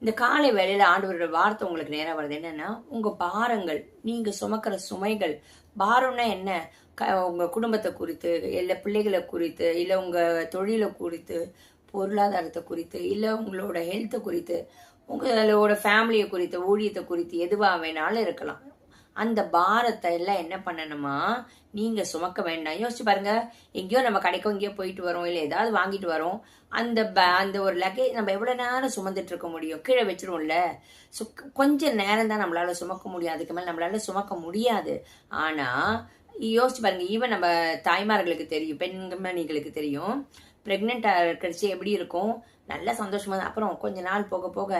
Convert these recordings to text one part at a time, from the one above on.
இந்த காலை வேளையில் ஆண்டவரோட வார்த்தை உங்களுக்கு நேராக வருது. என்னன்னா உங்க பாரங்கள் நீங்க சுமக்கிற சுமைகள் பாரம்னா என்ன? க- உங்க குடும்பத்தை குறித்து இல்லை பிள்ளைகளை குறித்து இல்லை உங்க தொழிலை குறித்து பொருளாதாரத்தை குறித்து இல்லை உங்களோட ஹெல்த்தை குறித்து உங்களோட ஃபேமிலியை குறித்து ஊழியத்தை குறித்து எதுவாக வேணாலும் இருக்கலாம். அந்த பாரத்தை எல்லாம் என்ன பண்ணணுமா? நீங்க சுமக்க வேண்டாம். யோசிச்சு பாருங்க. எங்கேயோ நம்ம கடைக்கோ எங்கேயோ போயிட்டு வரோம் இல்லை ஏதாவது வாங்கிட்டு வரோம். அந்த ப- அந்த ஒரு லக்கேஜ் நம்ம எவ்வளவு நேரம் சுமந்துட்டு இருக்க முடியும்? கீழே வச்சிருவோம்ல. ஸோ கொஞ்சம் நேரம் தான் நம்மளால சுமக்க முடியும். அதுக்கு மேல நம்மளால சுமக்க முடியாது. ஆனா யோசிச்சு பாருங்க. ஈவன் நம்ம தாய்மார்களுக்கு தெரியும் பெண்மணிகளுக்கு தெரியும். ப்ரெக்னெண்ட்டாக இருக்கிறச்சு எப்படி இருக்கும்? நல்ல சந்தோஷமா அப்புறம் கொஞ்ச நாள் போக போக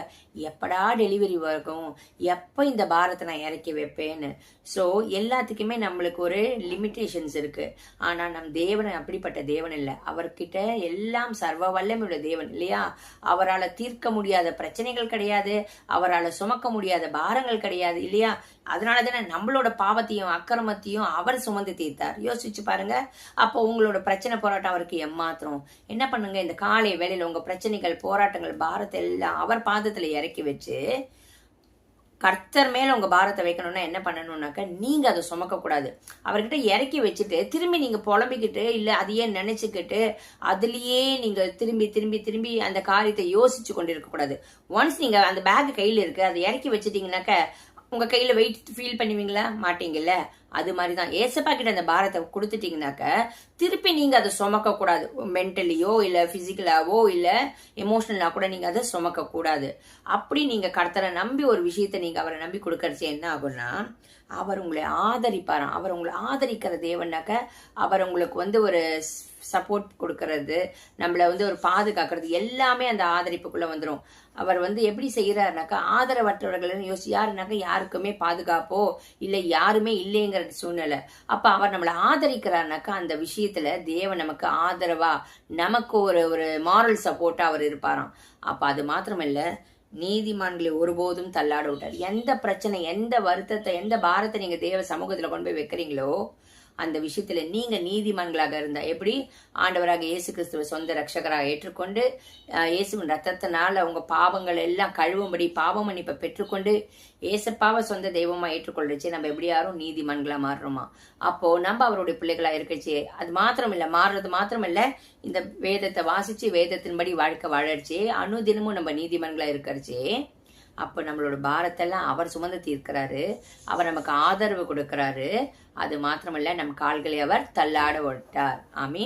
எப்படா டெலிவரி வரும் எப்போ இந்த பாரத்தை நான் இறக்கி வைப்பேன்னு. ஸோ எல்லாத்துக்குமே நம்மளுக்கு ஒரு லிமிட்டேஷன்ஸ் இருக்கு. ஆனா நம் தேவன் அப்படிப்பட்ட தேவன் இல்லை. அவர்கிட்ட எல்லாம் சர்வ வல்லமையுள்ள தேவன் இல்லையா? அவரால் தீர்க்க முடியாத பிரச்சனைகள் கிடையாது. அவரால் சுமக்க முடியாத பாரங்கள் கிடையாது இல்லையா? அதனால தானே நம்மளோட பாவத்தையும் அக்கிரமத்தையும் அவர் சுமந்து தீர்த்தார். யோசிச்சு பாருங்க. அப்போ உங்களோட பிரச்சனை போராட்டம் அவருக்கு எம்மாத்திரம் என்ன பண்ணுங்க? இந்த காலை வேளையில உங்க பிரச்சனைகள் போராட்டங்கள் பாரத்தை எல்லாம் அவர் பாதத்துல இறக்கி வச்சு கர்த்தர் மேல உங்க பாரத்தை வைக்கணும்னா என்ன பண்ணணும்னாக்க நீங்க அதை சுமக்க கூடாது அவர்கிட்ட இறக்கி வச்சுட்டு திரும்பி நீங்க புலம்பிக்கிட்டு இல்ல அதையே நினைச்சுக்கிட்டு அதுலயே நீங்க திரும்பி திரும்பி திரும்பி அந்த காரியத்தை யோசிச்சு கொண்டு இருக்கக்கூடாது ஒன்ஸ் நீங்க அந்த பேக் கையில இருக்கு அதை இறக்கி வச்சிட்டீங்கன்னாக்க உங்க கையில வெயிட் ஃபீல் பண்ணுவீங்களா? மாட்டீங்கல்ல. அது மாதிரி தான் ஏசப்பா கிட்ட அந்த பாரத்தை கொடுத்துட்டீங்கனாக்க திருப்பி நீங்க அதை சுமக்க கூடாது. மென்டலியோ இல்ல பிசிக்கலாவோ இல்ல எமோஷனலா கூட நீங்க அதை சுமக்க கூடாது. அப்படி நீங்க கர்த்தரை நம்பி ஒரு விஷயத்தை நீங்க அவரை நம்பி கொடுக்கறச்சு என்ன ஆகும்னா அவர் உங்களை ஆதரிப்பாராம். அவர் உங்களை ஆதரிக்கிற தேவனாக்க அவர் உங்களுக்கு வந்து ஒரு சப்போர்ட் கொடுக்கறது நம்மளை வந்து ஒரு பாதுகாக்கிறது எல்லாமே அந்த ஆதரிப்புக்குள்ள வந்துடும் அவர் வந்து எப்படி செய்யறாருனாக்கா ஆதரவற்றவர்கள் யோசிச்சு யாருனாக்கா யாருக்குமே பாதுகாப்போ இல்லை யாருமே இல்லைங்கிற சூழ்நிலை. அப்போ அவர் நம்மளை ஆதரிக்கிறாருனாக்கா அந்த விஷயத்துல தேவன் நமக்கு ஆதரவா நமக்கு ஒரு ஒரு மாரல் சப்போர்ட்டா அவர் இருப்பாராம். அப்போ அது மாத்திரமில்ல நீதிமான்களை ஒருபோதும் தள்ளாட விட்டார். எந்த பிரச்சனை எந்த வருத்தத்தை எந்த பாரத்தை நீங்க தேவ சமூகத்துல கொண்டு போய் வைக்கிறீங்களோ அந்த விஷயத்துல நீங்க நீதிமான்களாக இருந்தா எப்படி? ஆண்டவராக இயேசு கிறிஸ்துவ சொந்த ரட்சகராக ஏற்றுக்கொண்டு இயேசுவின் ரத்தத்தினால உங்க பாவங்கள் எல்லாம் கழுவும்படி பாவ மன்னிப்பை பெற்றுக்கொண்டு ஏசப்பாவை சொந்த தெய்வமா ஏற்றுக்கொள்றச்சு நம்ம எப்படி யாரும் நீதிமான்களா மாறுறோமா? அப்போ நம்ம அவருடைய பிள்ளைகளா இருக்கச்சு அது மாத்திரம் இல்ல மாறுறது மாத்திரம் இல்ல இந்த வேதத்தை வாசிச்சு வேதத்தின்படி வாழ்க்கை வாழறச்சு அனுதினமும் நம்ம நீதிமன்களா இருக்கிறச்சு அப்ப நம்மளோட பாரத்தெல்லாம் அவர் சுமந்து தீர்க்கிறாரு. அவர் நமக்கு ஆதரவு கொடுக்கறாரு. அது மாத்திரமல்ல நம் கால்களை அவர் தள்ளாட விட்டார். மீன்